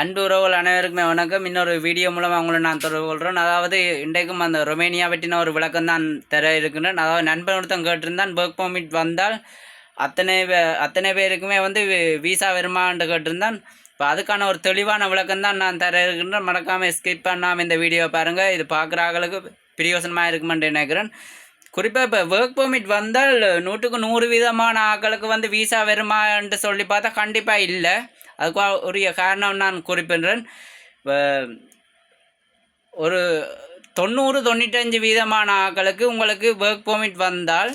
அன்பு உறவுகள் அனைவருக்குமே வணக்கம். இன்னொரு வீடியோ மூலமாக அவங்களை நான் தொடர்பு கொள்கிறேன் அதாவது இன்றைக்கும் அந்த ரொமேனியா பற்றின ஒரு விளக்கம் தான் தர இருக்கின்றேன். அதாவது நண்பன் ஒருத்தன் கேட்டிருந்தான் ஒர்க் பர்மிட் வந்தால் அத்தனை பே- அத்தனை பேருக்குமே வந்து வி- விசா வருமானு கேட்டிருந்தான். இப்போ அதுக்கான ஒரு தெளிவான விளக்கம் தான் நான் தர இருக்கின்றேன். மறக்காமல் ஸ்கிப் பண்ணாமல் இந்த வீடியோவை பாருங்கள் இது பார்க்குற ஆளுக்கு பிரியோசனமாக இருக்குமென்று நினைக்கிறேன். குறிப்பாக இப்போ ஒர்க் பர்மிட் வந்தால் நூற்றுக்கு நூறு விதமான ஆக்களுக்கு வந்து விசா வருமான்னு சொல்லி பார்த்தா கண்டிப்பாக இல்லை. அதுக்கு உரிய காரணம் நான் குறிப்பிடுறேன். ஒரு தொண்ணூறு தொண்ணூற்றஞ்சு வீதமான ஆட்களுக்கு உங்களுக்கு ஒர்க் பெர்மிட் வந்தால்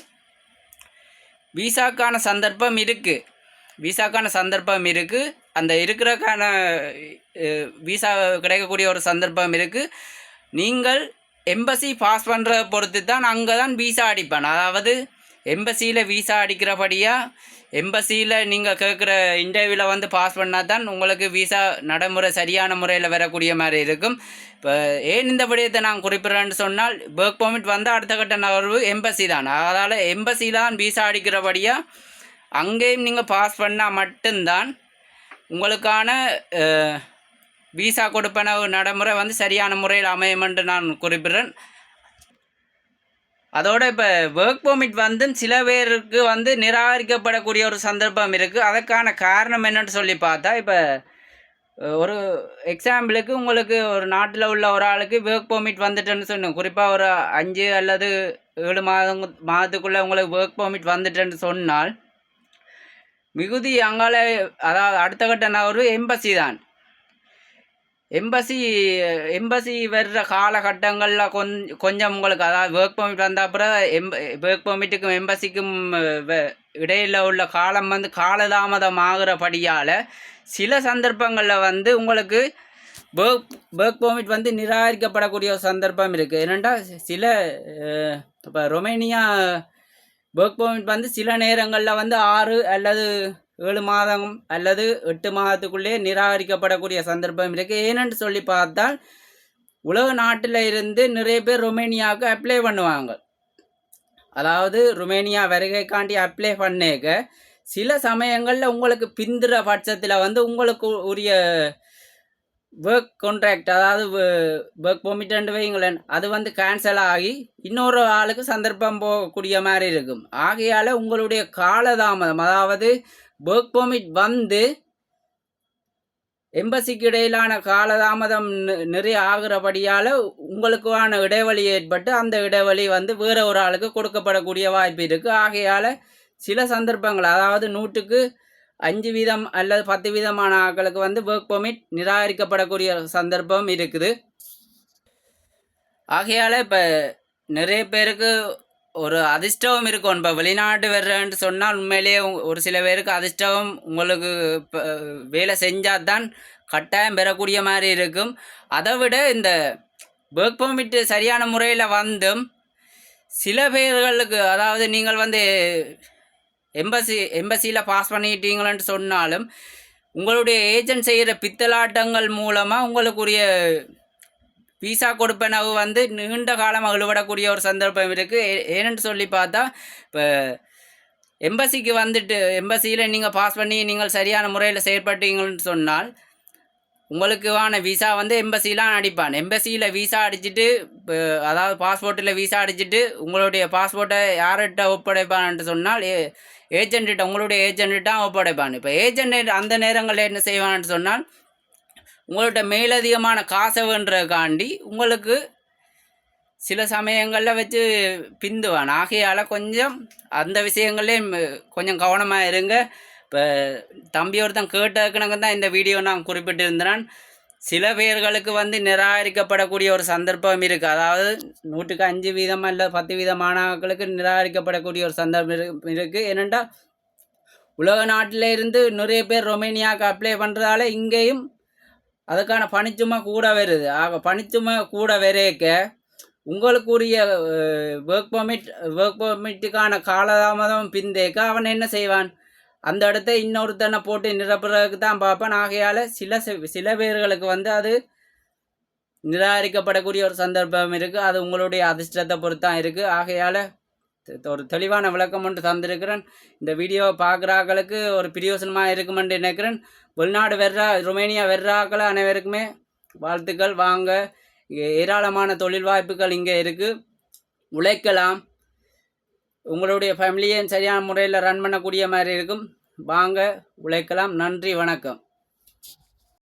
விசாக்கான சந்தர்ப்பம் இருக்குது விசாக்கான சந்தர்ப்பம் இருக்குது அந்த இருக்கிறக்கான விசா கிடைக்கக்கூடிய ஒரு சந்தர்ப்பம் இருக்குது நீங்கள் எம்பசி பாஸ் பண்ணுறத பொறுத்து தான் அங்கே தான் விசா அடிப்பான். அதாவது எம்பசியில் விசா அடிக்கிறபடியாக எம்பசியில் நீங்கள் கேட்குற இன்டர்வியூவில் வந்து பாஸ் பண்ணால் தான் உங்களுக்கு விசா நடைமுறை சரியான முறையில் வரக்கூடிய மாதிரி இருக்கும். இப்போ ஏன் இந்த விடயத்தை நான் குறிப்பிட்றேன்னு சொன்னால் ஒர்க் பர்மிட் வந்து அடுத்த கட்ட நகர்வு எம்பசி தான். அதால் எம்பசி தான் விசா அடிக்கிறபடியாக அங்கேயும் நீங்கள் பாஸ் பண்ணால் மட்டும்தான் உங்களுக்கான விசா கொடுப்பன நடைமுறை வந்து சரியான முறையில் அமையும் என்று நான் குறிப்பிடுறேன். அதோட இப்போ ஒர்க் பர்மிட் வந்து சில பேருக்கு வந்து நிராகரிக்கப்படக்கூடிய ஒரு சந்தர்ப்பம் இருக்குது அதற்கான காரணம் என்னன்னு சொல்லி பார்த்தா இப்போ ஒரு எக்ஸாம்பிளுக்கு உங்களுக்கு ஒரு நாட்டில் உள்ள ஒரு ஆளுக்கு ஒர்க் பர்மிட் வந்துட்டேன்னு சொன்னோம். குறிப்பாக ஒரு அஞ்சு அல்லது ஏழு மாதம் மாதத்துக்குள்ளே உங்களுக்கு ஒர்க் பர்மிட் வந்துட்டேன்னு சொன்னால் மிகுதி அங்கால அதாவது அடுத்த கட்ட நகர்வு எம்பசி தான். எம்பசி எம்பசி வர்ற காலகட்டங்களில் கொஞ்சம் கொஞ்சம் உங்களுக்கு அதாவது ஒர்க் பர்மிட் வந்த அப்புறம் எம்ப ஒர்க் பர்மிட்டுக்கும் எம்பசிக்கும் இடையில் உள்ள காலம் வந்து காலதாமதம் ஆகிறபடியால் சில சந்தர்ப்பங்களில் வந்து உங்களுக்கு ஒர்க் ஒர்க் பர்மிட் வந்து நிராகரிக்கப்படக்கூடிய ஒரு சந்தர்ப்பம் இருக்குது என்னென்னா சில இப்போ ரொமேனியா ஒர்க் பர்மிட் வந்து சில நேரங்களில் வந்து ஆறு அல்லது ஏழு மாதம் அல்லது எட்டு மாதத்துக்குள்ளே நிராகரிக்கப்படக்கூடிய சந்தர்ப்பம் இருக்குது ஏனென்று சொல்லி பார்த்தால் உலக நாட்டில் இருந்து நிறைய பேர் ரொமேனியாவுக்கு அப்ளை பண்ணுவாங்க. அதாவது ருமேனியா வருகைக்காண்டி அப்ளை பண்ணேக்க சில சமயங்களில் உங்களுக்கு பிந்துற பட்சத்தில் வந்து உங்களுக்கு உரிய ஒர்க் கான்ட்ராக்ட் அதாவது ஒர்க் பொமிட்டன்ட் வைங்களேன் அது வந்து கேன்சல் ஆகி இன்னொரு ஆளுக்கு சந்தர்ப்பம் போகக்கூடிய மாதிரி இருக்கும். ஆகையால் உங்களுடைய காலதாமதம் அதாவது ஒர்க் பெர்மிட் வந்து எம்பசிக்கு இடையிலான காலதாமதம் நிறைய ஆகிறபடியால் உங்களுக்கான இடைவெளி ஏற்பட்டு அந்த இடைவெளி வந்து வேற ஒரு ஆளுக்கு கொடுக்கப்படக்கூடிய வாய்ப்பு இருக்குது ஆகையால் சில சந்தர்ப்பங்கள் அதாவது நூற்றுக்கு அஞ்சு வீதம் அல்லது பத்து வீதமான ஆட்களுக்கு வந்து ஒர்க் பெர்மிட் நிராகரிக்கப்படக்கூடிய சந்தர்ப்பம் இருக்குது. ஆகையால் இப்போ நிறைய பேருக்கு ஒரு அதிர்ஷ்டம் இருக்கும். இப்போ வெளிநாட்டு வர்றேன்ட்டு சொன்னால் உண்மையிலேயே ஒரு சில பேருக்கு அதிர்ஷ்டம் உங்களுக்கு இப்போ வேலை செஞ்சால் தான் கட்டாயம் பெறக்கூடிய மாதிரி இருக்கும். அதை விட இந்த ஒர்க் பர்மிட் சரியான முறையில் வந்தும் சில பேர்களுக்கு அதாவது நீங்கள் வந்து எம்பசி எம்பசியில் பாஸ் பண்ணிட்டீங்களன்னு சொன்னாலும் உங்களுடைய ஏஜென்ட் செய்கிற பித்தலாட்டங்கள் மூலமாக உங்களுக்குரிய விசா கொடுப்பனவு வந்து நீண்ட காலம் இழுபடக்கூடிய ஒரு சந்தர்ப்பம் இருக்குது ஏன்னு சொல்லி பார்த்தா இப்போ எம்பசிக்கு வந்துட்டு எம்பசியில் நீங்கள் பாஸ் பண்ணி நீங்கள் சரியான முறையில் செயற்பட்டீங்கன்னு சொன்னால் உங்களுக்கான விசா வந்து எம்பசிலாம் அடிப்பான். எம்பசியில் விசா அடிச்சுட்டு இப்போ அதாவது பாஸ்போர்ட்டில் விசா அடிச்சுட்டு உங்களுடைய பாஸ்போர்ட்டை யார்கிட்ட ஒப்படைப்பான்ட்டு சொன்னால் ஏ ஏஜென்ட்டிட்ட உங்களுடைய ஏஜென்ட்டிட்ட ஒப்படைப்பான். இப்போ ஏஜென்ட் அந்த நேரங்களில் என்ன செய்வான்னு சொன்னால் உங்கள்கிட்ட மேலதிகமான காசை வேண்டுறதுக்காண்டி உங்களுக்கு சில சமயங்களில் வச்சு பிந்துவான். ஆகையால் கொஞ்சம் அந்த விஷயங்கள்லேயும் கொஞ்சம் கவனமாக இருங்க. இப்போ தம்பி ஒருத்தன் கேட்டதுக்கு தான் இந்த வீடியோ நான் குறிப்பிட்டிருந்தேன். சில பேர்களுக்கு வந்து நிராகரிக்கப்படக்கூடிய ஒரு சந்தர்ப்பம் இருக்குது அதாவது நூற்றுக்கு அஞ்சு வீதம் அல்ல பத்து வீத மாணவர்களுக்கு நிராகரிக்கப்படக்கூடிய ஒரு சந்தர்ப்பம் இருக்குது ஏனென்றால் உலக நாட்டில் இருந்து நிறைய பேர் ரொமேனியாவுக்கு அப்ளை பண்ணுறதால இங்கேயும் அதுக்கான பணிச்சுமை கூட வருது. ஆக பணிச்சுமை கூட வரைக்க உங்களுக்குரிய ஒர்க் பர்மிட் ஒர்க் பர்மிட்டுக்கான காலதாமதம் பிந்தேக்க அவன் என்ன செய்வான்? அந்த இடத்த இன்னொருத்தனை போட்டு நிரப்புறதுக்கு தான் பார்ப்பான். ஆகையால் சில சில பேர்களுக்கு வந்து அது நிராகரிக்கப்படக்கூடிய ஒரு சந்தர்ப்பம் இருக்குது அது உங்களுடைய அதிர்ஷ்டத்தை பொறுத்தான் இருக்குது ஆகையால் ஒரு தெளிவான விளக்கம் ஒன்று தந்திருக்கிறேன். இந்த வீடியோவை பார்க்குறாக்களுக்கு ஒரு பிரியோசனமாக இருக்குமென்று நினைக்கிறேன். வெளிநாடு வெர்றா ருமேனியா வெர்றாக்கள் அனைவருக்குமே வாழ்த்துக்கள் வாங்க. ஏராளமான தொழில் வாய்ப்புகள் இங்கே இருக்குது உழைக்கலாம். உங்களுடைய ஃபேமிலியை சரியான முறையில் ரன் பண்ணக்கூடிய மாதிரி இருக்கும். வாங்க உழைக்கலாம். நன்றி வணக்கம்.